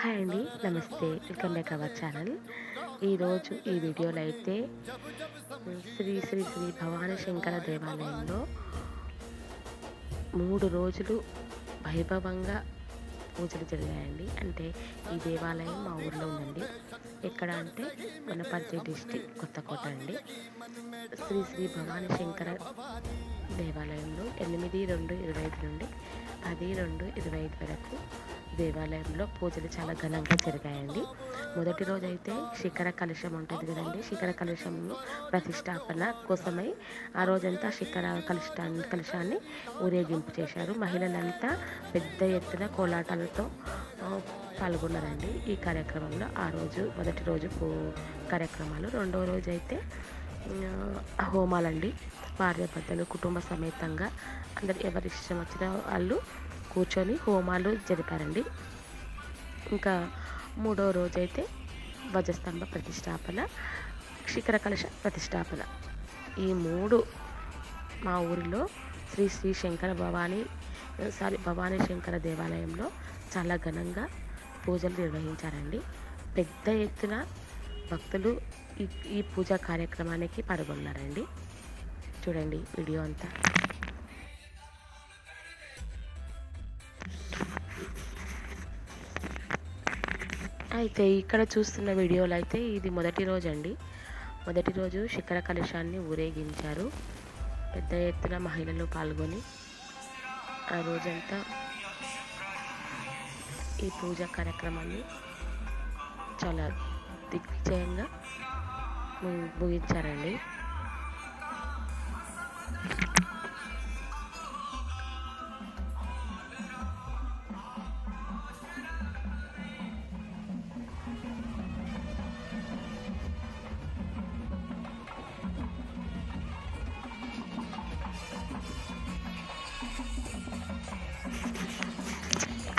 Hi అండి namaste. Welcome back our channel. ఈరోజు ఈ వీడియోలో అయితే శ్రీ శ్రీ శ్రీ భవానీ శంకర దేవాలయంలో మూడు రోజులు వైభవంగా పూజలు జరిగాయండి. అంటే ఈ దేవాలయం మా ఊర్లో ఉందండి. ఎక్కడ అంటే వనపర్తి డిస్టిక్ కొత్తకోట అండి. శ్రీ శ్రీ భవానీ శంకర దేవాలయంలో ఎనిమిది రెండు ఇరవై ఐదు నుండి పది రెండు ఇరవై ఐదు వరకు దేవాలయంలో పూజలు చాలా ఘనంగా జరిగాయండి. మొదటి రోజైతే శిఖర కలుషం ఉంటుంది కదండి. శిఖర కలుషంను ప్రతిష్టాపన కోసమై ఆ రోజంతా శిఖర కలుషా కలుషాన్ని ఊరేగింపు చేశారు. మహిళలంతా పెద్ద ఎత్తున కోలాటాలతో పాల్గొన్నారండి. ఈ కార్యక్రమంలో ఆ రోజు మొదటి రోజు కార్యక్రమాలు. రెండవ రోజు అయితే హోమాలండి. భార్యాభర్తలు కుటుంబ సమేతంగా అందరు ఎవరి ఇష్టం వచ్చిన వాళ్ళు కూర్చొని హోమాలు జరిపారండి. ఇంకా మూడో రోజైతే ధ్వజస్తంభ ప్రతిష్టాపన శిఖర కలశ ప్రతిష్టాపన. ఈ మూడు మా ఊరిలో శ్రీ శ్రీ శంకర భవానీ సారీ భవానీ శంకర దేవాలయంలో చాలా ఘనంగా పూజలు నిర్వహించారండి. పెద్ద ఎత్తున భక్తులు ఈ ఈ పూజా కార్యక్రమానికి పాల్గొన్నారండి. చూడండి వీడియో అంతా. అయితే ఇక్కడ చూస్తున్న వీడియోలో అయితే ఇది మొదటి రోజు అండి మొదటి రోజు శిఖర కలశాన్ని ఊరేగించారు. పెద్ద ఎత్తున మహిళలు పాల్గొని ఆ రోజంతా ఈ పూజ కార్యక్రమాన్ని చాలా దిగ్విజయంగా ముగించారండి.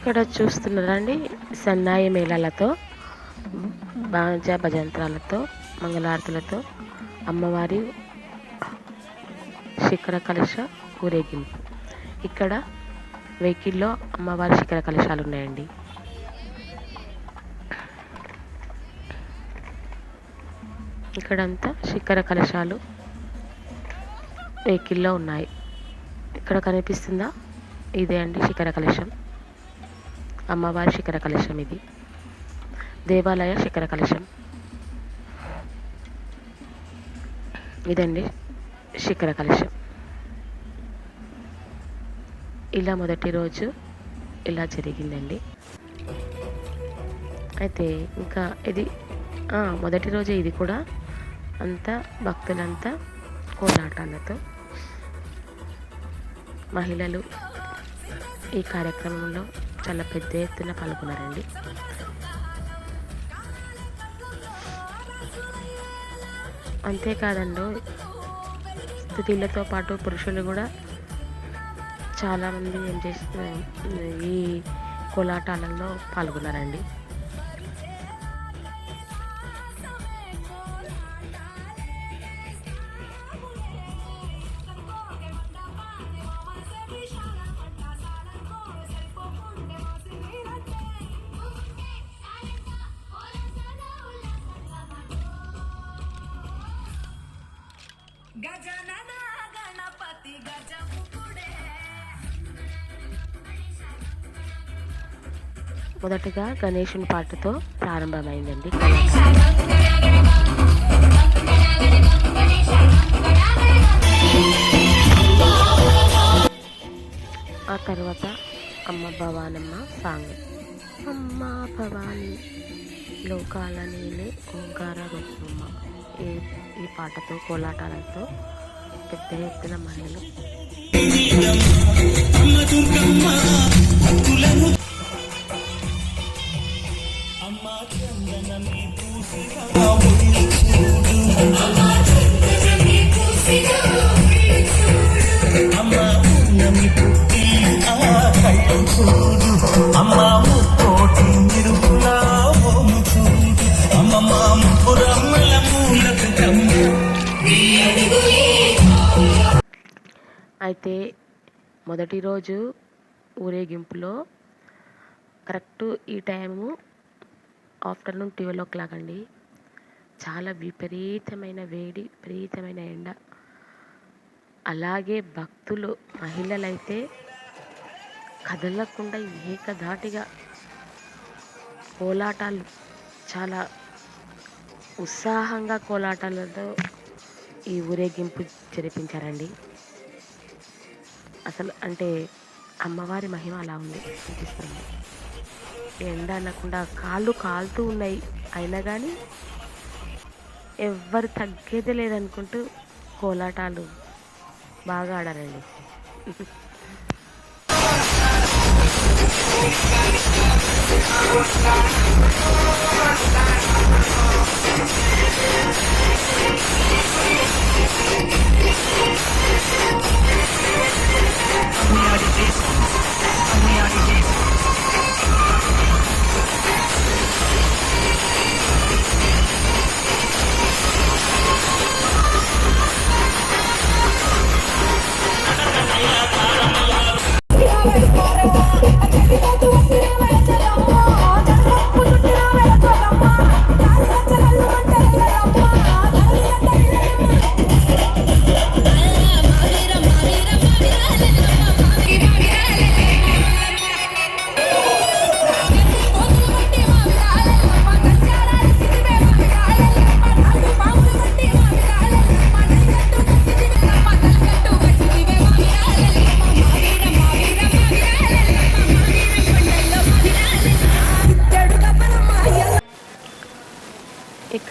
ఇక్కడ చూస్తున్నారండి సన్నాయి మేళాలతో బాజా భజంత్రాలతో మంగళారతులతో అమ్మవారి శిఖర కలశ ఊరేగింపు. ఇక్కడ వెహికల్లో అమ్మవారి శిఖర కలశాలు ఉన్నాయండి. ఇక్కడంతా శిఖర కలశాలు వెహికల్లో ఉన్నాయి. ఇక్కడ కనిపిస్తుందా? ఇదే అండి శిఖర కలశం. అమ్మవారి శిఖర కలశం ఇది. దేవాలయ శిఖర కలశం ఇదండి శిఖర కలశం ఇలా మొదటి రోజు ఇలా జరిగిందండి. అయితే ఇంకా ఇది మొదటి రోజు ఇది కూడా అంతా భక్తులంతా కోలాటాలతో మహిళలు ఈ కార్యక్రమంలో చాలా పెద్ద ఎత్తున పాల్గొన్నారండి. అంతేకాదండి స్త్రీలతో పాటు పురుషులు కూడా చాలామంది ఏం చేస్తున్నారు ఈ కోలాటాలలో పాల్గొన్నారండి. మొదటగా గణేషుని పాటతో ప్రారంభమైందండి. ఆ తర్వాత అమ్మ భవానమ్మ సాంగ్. అమ్మ భవాని లోకాల నేనే ఓంకార రూపమ్మ. ఈ ఈ పాటతో కోలాటాలతో పెద్ద ఎత్తున మహిళలు అయితే మొదటి రోజు ఊరేగింపులో కరెక్ట్ ఈ time afternoon twelve o'clock అండి. చాలా విపరీతమైన వేడి విపరీతమైన ఎండ. అలాగే భక్తులు మహిళలైతే కదలకుండా ఏకధాటిగా కోలాటాలు చాలా ఉత్సాహంగా కోలాటాలతో ఈ ఊరేగింపు జరిపించారండి. అసలు అంటే అమ్మవారి మహిమ అలా ఉంది. అనిపిస్తుంది ఎండ అనకుండా కాళ్ళు కాలుతూ ఉన్నాయి. అయినా కానీ ఎవ్వరు తగ్గేదే లేదనుకుంటూ కోలాటాలు బాగా ఆడారండి.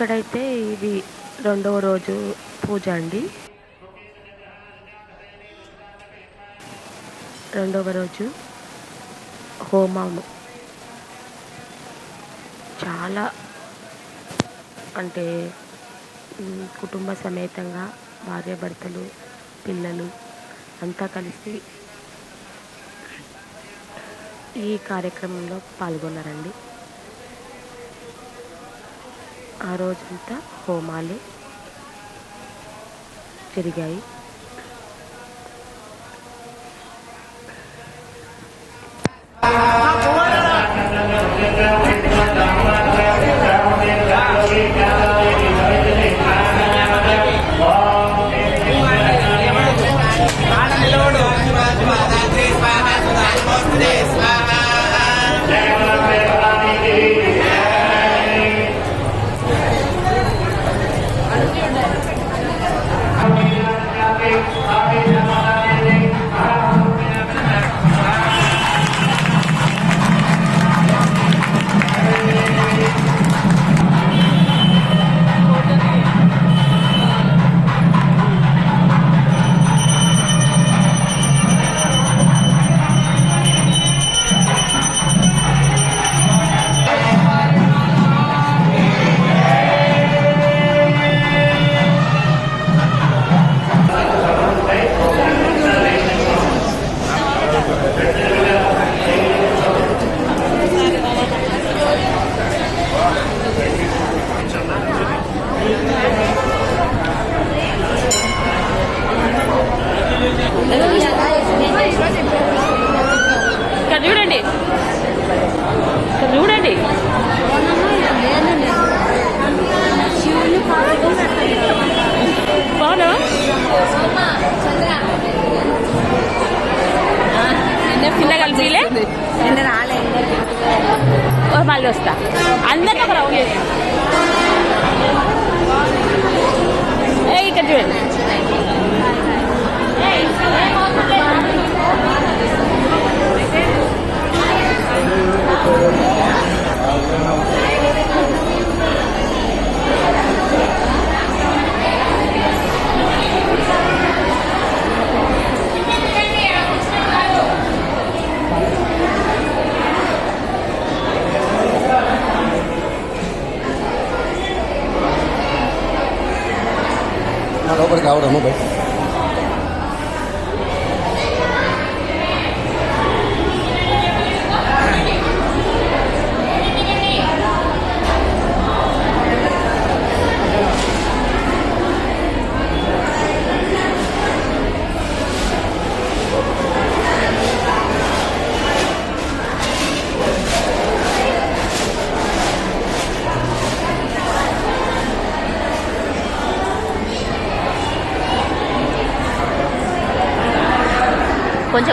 ఇక్కడైతే ఇది రెండవ రోజు పూజ అండి. రెండవ రోజు హోమము. చాలా అంటే కుటుంబ సమేతంగా భార్యాభర్తలు పిల్లలు అంతా కలిసి ఈ కార్యక్రమంలో పాల్గొన్నారండి. ఆ రోజంతా హోమాలు జరిగాయి.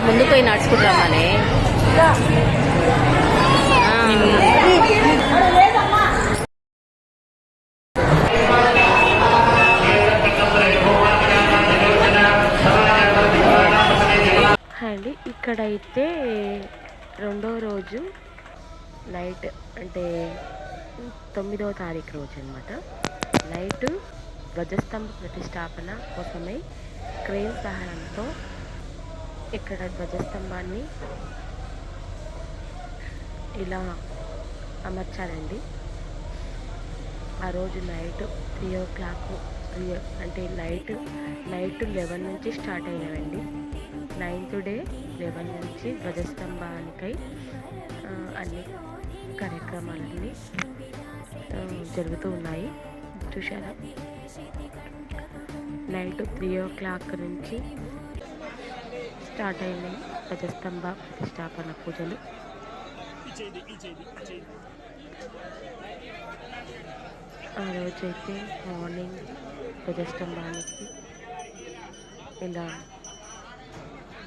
ముందుకు పోయి నడుచుకుంటామని అండి ఇక్కడైతే రెండో రోజు నైట్ అంటే తొమ్మిదవ తారీఖు రోజు అనమాట నైట్ ధ్వజస్తంభ ప్రతిష్టాపన కోసమై క్రేన్ సహాయంతో ఇక్కడ ధ్వజస్తంభాన్ని ఇలా అమర్చారండి. ఆ రోజు night three o'clock three అంటే నైట్ నైట్ లెవెన్ నుంచి స్టార్ట్ అయినవండి నైన్త్ డే లెవెన్ నుంచి ధ్వజస్తంభానికై అన్ని కార్యక్రమాలన్నీ జరుగుతూ ఉన్నాయి. చూశారా? నైట్ త్రీ ఓ క్లాక్ నుంచి స్టార్ట్ అయినాయి ధ్వజస్తంభ ప్రతిష్టాపన పూజలు. ఆ రోజైతే మార్నింగ్ ధ్వజస్తంభానికి ఇలా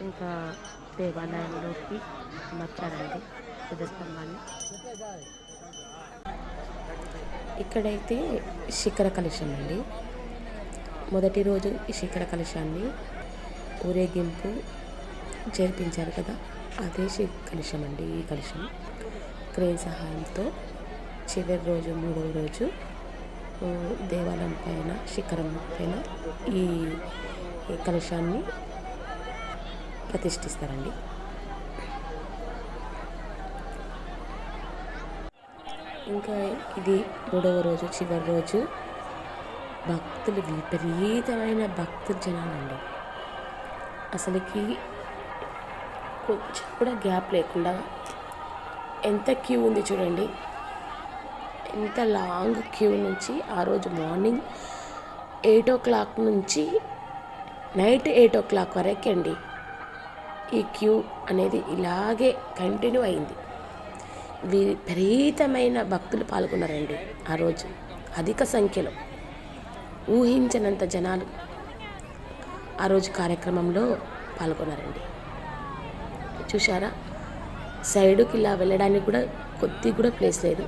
ఇంకా దేవాలయంలోకి అమర్చారండి ధ్వజస్తంభాన్ని ఇక్కడైతే శిఖర కలుషం అండి. మొదటి రోజు ఈ శిఖర కలుషాన్ని ఊరేగింపు జరిపించారు కదా అదే కలుషం అండి ఈ కలుషం. క్రేన్ సహాయంతో చివరి రోజు మూడవ రోజు దేవాలయం పైన శిఖరం పైన ఈ కలుషాన్ని ప్రతిష్ఠిస్తారండి. ఇంకా ఇది మూడవ రోజు చివరి రోజు. భక్తులు విపరీతమైన భక్తు జనాలండి. అసలుకి కొంచెం కూడా గ్యాప్ లేకుండా ఎంత క్యూ ఉంది చూడండి. ఎంత లాంగ్ క్యూ నుంచి ఆ రోజు మార్నింగ్ ఎయిట్ ఓ క్లాక్ నుంచి నైట్ ఎయిట్ ఓ క్లాక్ వరకు అండి ఈ క్యూ అనేది ఇలాగే కంటిన్యూ అయింది. విపరీతమైన భక్తులు పాల్గొన్నారండి ఆ రోజు. అధిక సంఖ్యలో ఊహించనంత జనాలు ఆ రోజు కార్యక్రమంలో పాల్గొన్నారండి. చూసారా సైడుకి ఇలా వెళ్ళడానికి కూడా కొద్ది కూడా ప్లేస్ లేదు.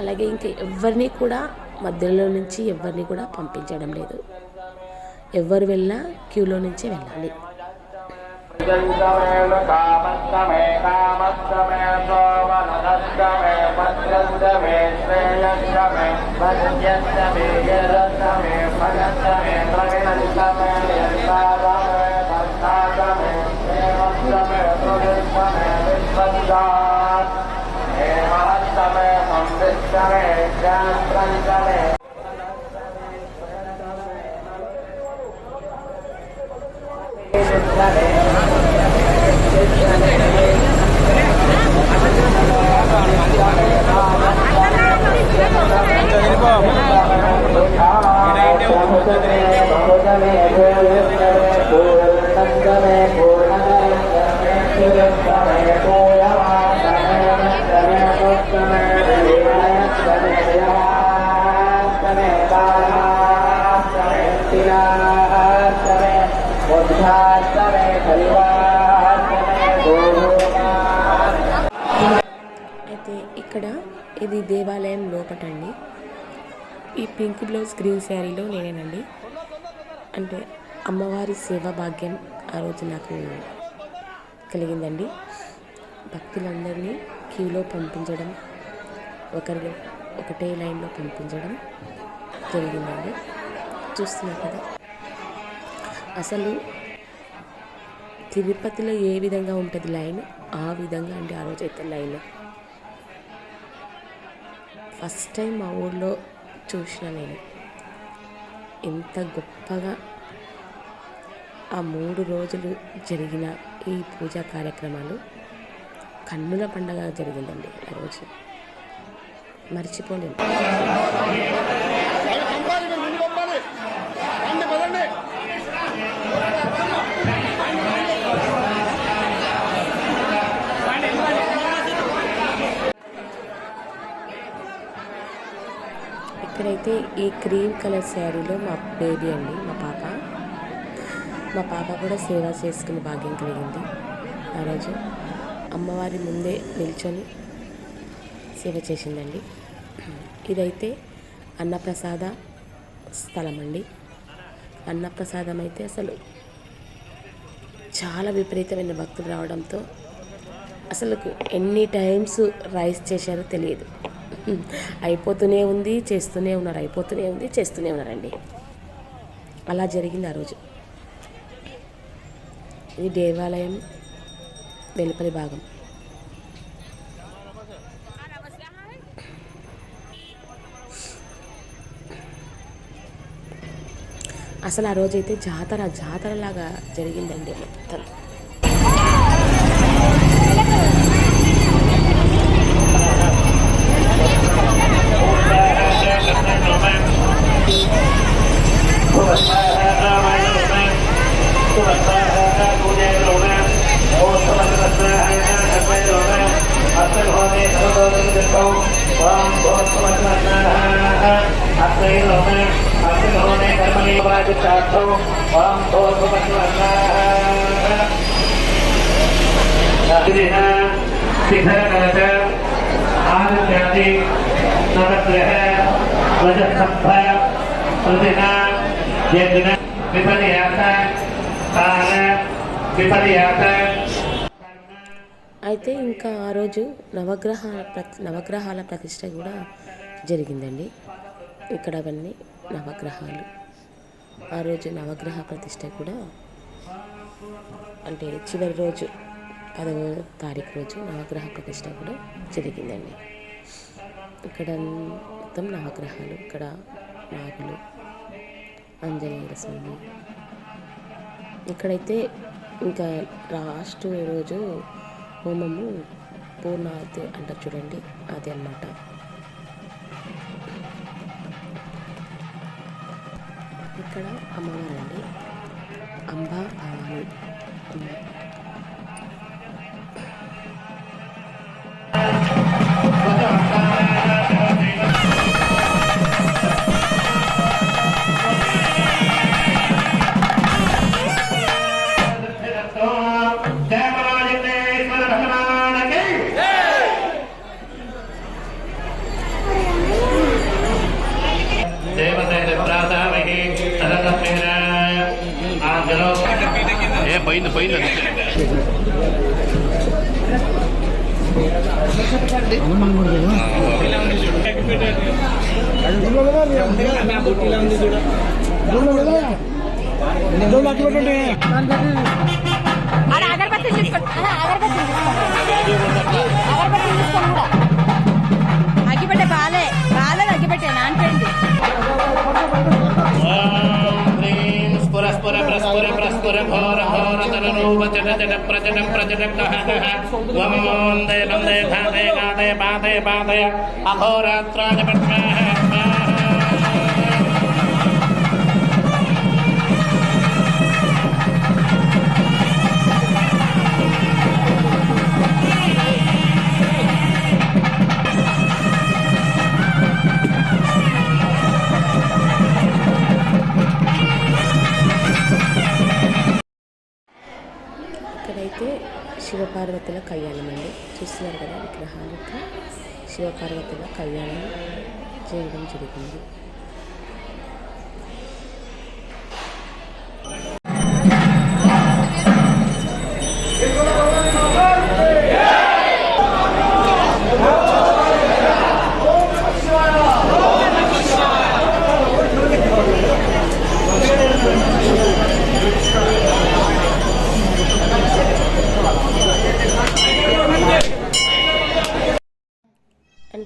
అలాగే ఇంకా ఎవరిని కూడా మధ్యలో నుంచి ఎవరిని కూడా పంపించడం లేదు. ఎవరు వెళ్ళినా క్యూలో నుంచే వెళ్ళాలి. భద్రమే para a ఇక్కడ ఇది దేవాలయం లోపటండి. ఈ పింక్ బ్లౌజ్ గ్రీన్ శారీలో నేనేనండి. అంటే అమ్మవారి సేవా భాగ్యం ఆ రోజు నాకు కలిగిందండి. భక్తులందరినీ క్యూలో పంపించడం ఒకరి ఒకటే లైన్లో పంపించడం జరిగిందండి. చూస్తున్నారు కదా. అసలు తిరుపతిలో ఏ విధంగా ఉంటుంది లైన్? ఆ విధంగా అండి ఆ రోజు అయితే లైన్. ఫస్ట్ టైం మా ఊళ్ళో చూసిన నేను. ఎంత గొప్పగా ఆ మూడు రోజులు జరిగిన ఈ పూజా కార్యక్రమాలు కన్నుల పండగ జరిగిందండి ఆ రోజు. మర్చిపోలేను. ఇక్కడైతే ఈ క్రీమ్ కలర్ శారీలో మా బేబీ అండి మా పాప. మా పాప కూడా సేవ చేసుకునే భాగ్యం కలిగింది. ఆ రోజు అమ్మవారి ముందే నిల్చొని సేవ చేసిందండి. ఇదైతే అన్నప్రసాద స్థలం అండి. అన్నప్రసాదం అయితే అసలు చాలా విపరీతమైన భక్తులు రావడంతో అసలు ఎన్ని టైమ్స్ రైస్ చేశారో తెలియదు. అయిపోతూనే ఉంది చేస్తూనే ఉన్నారు అయిపోతూనే ఉంది చేస్తూనే ఉన్నారండి. అలా జరిగింది ఆ రోజు. ఇది దేవాలయం వెలుపలి భాగం. అసలు ఆ రోజైతే జాతర జాతరలాగా జరిగిందండి మొత్తం. Kita lihat, kita lihat, అయితే ఇంకా ఆ రోజు నవగ్రహ ప్రతి నవగ్రహాల ప్రతిష్ట కూడా జరిగిందండి. ఇక్కడ అవన్నీ నవగ్రహాలు. ఆ రోజు నవగ్రహ ప్రతిష్ట కూడా అంటే చివరి రోజు పదవ తారీఖు రోజు నవగ్రహ ప్రతిష్ట కూడా జరిగిందండి. ఇక్కడ మొత్తం నవగ్రహాలు ఇక్కడ నాగులు ఆంజనేయ స్వామి ఇక్కడైతే ఇంకా లాస్ట్ రోజు హోమము పూర్ణాహుతి అంటారు చూడండి అది అన్నమాట. ఇక్కడ అమ్మవారండి అంబా భవాని పోయింది పోయింది అది అగరబత్తి తీసుకోండి అగరబత్తి అగరబత్తి తీసుకోండి కూడా. అగ్గిపెట్టే బాలే. బాలే అగ్గిపెట్టే నానిపోయింది प्रस्फुर घोर घोर तन रूप जन जन प्रजन प्रजन कह कह वम वंदे वंदे धाते गाते बाधे శివపార్వతుల కళ్యాణం అండి. చూస్తున్నారు కదా విగ్రహాలకి శివపార్వతుల కళ్యాణం చేయడం జరిగింది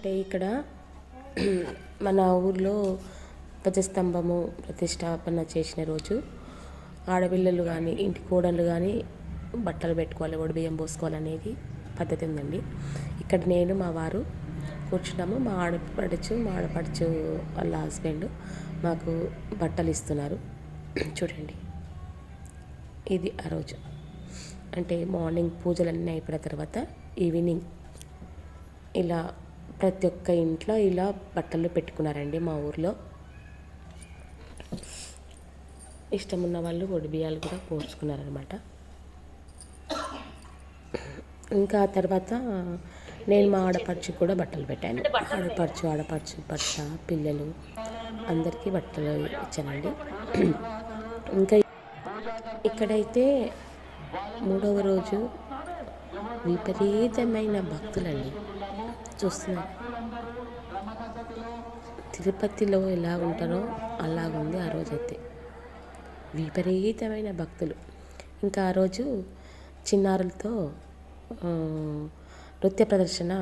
అంటే ఇక్కడ మన ఊర్లో ధ్వజస్తంభము ప్రతిష్టాపన చేసిన రోజు ఆడపిల్లలు కానీ ఇంటి కోడళ్ళు కానీ బట్టలు పెట్టుకోవాలి ఒడిబియ్యం పోసుకోవాలనేది పద్ధతి ఉందండి. ఇక్కడ నేను మా వారు కూర్చున్నాము. మా ఆడపడుచు మా ఆడపడుచు వాళ్ళ హస్బెండ్ మాకు బట్టలు ఇస్తున్నారు. చూడండి. ఇది ఆ రోజు. అంటే మార్నింగ్ పూజలన్నీ అయిపోయిన తర్వాత ఈవినింగ్ ఇలా ప్రతి ఒక్క ఇంట్లో ఇలా బట్టలు పెట్టుకున్నారండి మా ఊర్లో. ఇష్టం ఉన్న వాళ్ళు ఒడి బియ్యాలు కూడా పోసుకున్నారనమాట ఇంకా తర్వాత నేను మా ఆడపడుచు కూడా బట్టలు పెట్టాను. ఆడపడుచు ఆడపడుచు భర్త పిల్లలు అందరికీ బట్టలు ఇచ్చానండి. ఇంకా ఇక్కడైతే మూడవ రోజు విపరీతమైన భక్తులండి. చూస్తున్నారు తిరుపతిలో ఎలా ఉంటారో అలాగుంది ఆ రోజైతే. విపరీతమైన భక్తులు. ఇంకా ఆ రోజు చిన్నారులతో నృత్య ప్రదర్శన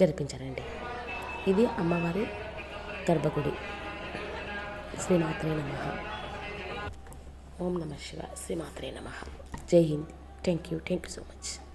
జరిపించారండి. ఇది అమ్మవారి గర్భగుడి. శ్రీమాత్రే నమ. ఓం నమ శివ. శ్రీమాత్రే నమ. Jai Hind. Thank you. Thank you so much.